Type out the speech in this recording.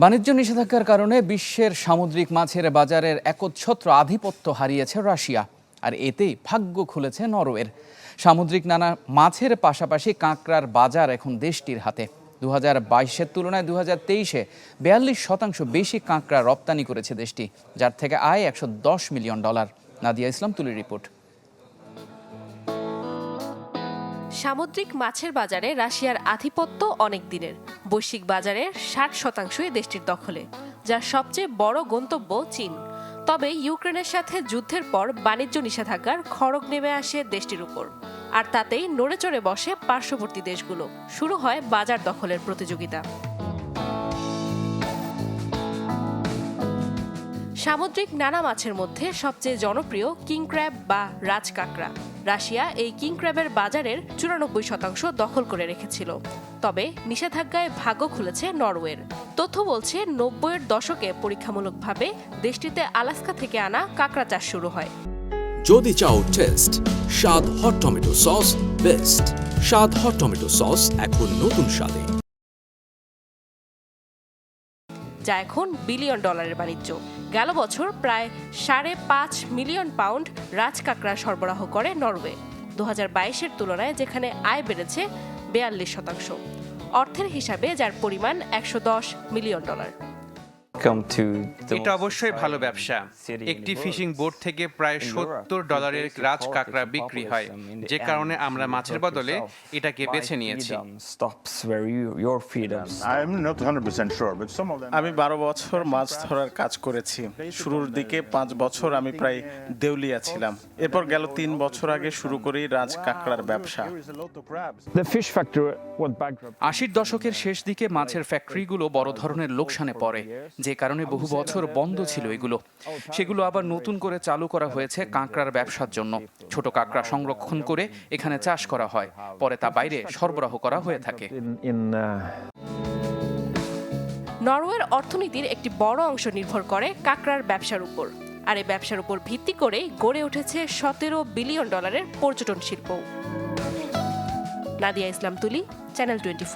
বাণিজ্য নিষেধাজ্ঞার কারণে বিশ্বের সামুদ্রিক মাছের বাজারের একচ্ছত্র আধিপত্য হারিয়েছে রাশিয়া, আর এতেই ভাগ্য খুলেছে নরওয়ের। সামুদ্রিক নানা মাছের পাশাপাশি কাঁকড়ার বাজার এখন দেশটির হাতে। দু হাজার বাইশের তুলনায় দু হাজার তেইশে বিয়াল্লিশ শতাংশ বেশি কাঁকড়া রপ্তানি করেছে দেশটি, যার থেকে আয় একশো দশ মিলিয়ন ডলার। নাদিয়া ইসলাম তুলির রিপোর্ট। সামুদ্রিক মাছের বাজারে রাশিয়ার আধিপত্য অনেক দিনের। বৈশ্বিক বাজারের ষাট শতাংশই দেশটির দখলে, যার সবচেয়ে বড় গন্তব্য চীন। তবে ইউক্রেনের সাথে যুদ্ধের পর বাণিজ্য নিষেধাজ্ঞার খড়গ নেমে আসে দেশটির উপর। আর তাতেই নড়ে চড়ে বসে পার্শ্ববর্তী দেশগুলো। শুরু হয় বাজার দখলের প্রতিযোগিতা। সামুদ্রিক নানা মাছের মধ্যে সবচেয়ে জনপ্রিয় কিং ক্র্যাব বা কাঁকড়া। রাশিয়া এই কিং ক্র্যাবের বাজারের চুরানব্বই শতাংশ দখল করে রেখেছিল। তবে নিষেধাজ্ঞায় ভাগ্য খুলেছে নরওয়ের। তথ্য বলছে, নব্বইয়ের দশকে পরীক্ষামূলকভাবে দেশটিতে আলাস্কা থেকে আনা কাঁকড়া চাষ শুরু হয়। যদি চাও taste, Swad hot tomato sauce best. Swad hot tomato sauce এখন নতুন স্বাদে। যা এখন বিলিয়ন ডলারের বাণিজ্য। গেল বছর প্রায় সাড়ে পাঁচ মিলিয়ন পাউন্ড রাজ কাঁকড়া সরবরাহ করে নরওয়ে দু হাজার বাইশের তুলনায় যেখানে আয় বেড়েছে বেয়াল্লিশ শতাংশ। অর্থের হিসাবে যার পরিমাণ একশো দশ মিলিয়ন ডলার। এটা অবশ্যই ভালো ব্যবসা। একটি ফিশিং বোট থেকে প্রায় সত্তর ডলারের রাজ কাঁকড়া বিক্রি হয় যে কারণে আমরা মাছের বদলে এটাকে বেছে নিয়েছি। I'm not 100% sure, but some of them. আমি বারো বছর মাছ ধরার কাজ করেছি। শুরুর দিকে পাঁচ বছর আমি প্রায় দেউলিয়া ছিলাম। এরপর গেল তিন বছর আগে শুরু করি রাজ কাঁকড়ার ব্যবসা. আশির দশকের শেষ দিকে মাছের ফ্যাক্টরিগুলো বড় ধরনের লোকসানে পড়ে যে কারণে বহু বছর বন্ধ ছিল এগুলো। সেগুলো আবার নতুন করে চালু করা হয়েছে কাঁকড়ার ব্যবসার জন্য। ছোট কাঁকড়া সংরক্ষণ করে এখানে চাষ করা হয়। পরে তা বাইরে সরবরাহ করা হয়ে থাকে। নরওয়ের অর্থনীতির একটি বড় অংশ নির্ভর করে কাঁকড়ার ব্যবসার উপর। আর এই ব্যবসার উপর ভিত্তি করেই গড়ে উঠেছে সতেরো বিলিয়ন ডলারের পর্যটন শিল্প। নাদিয়া ইসলাম তুলি চ্যানেল টোয়েন্টি